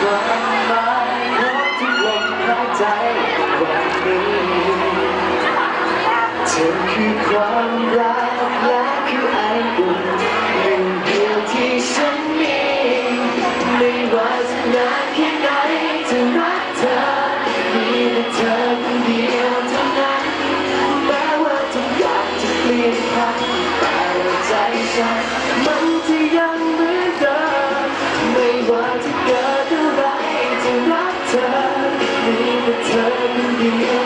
ความหม่รบที่ the time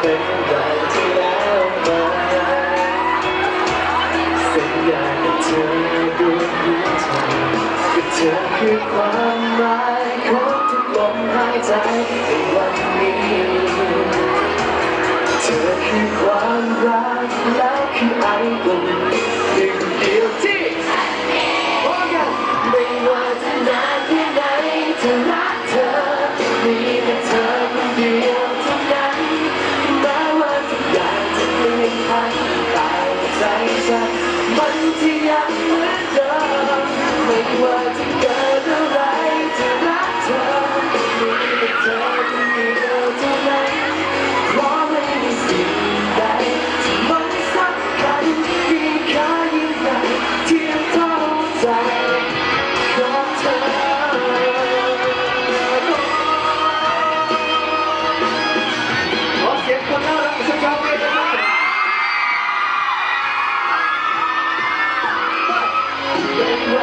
เป็นวัที่แล้วมาสัญญากับเธอด้วยหัวใจกับเธอคือความหมายของทุกลมหายใจในวันนี้ เธอคือความรัก я, бандія.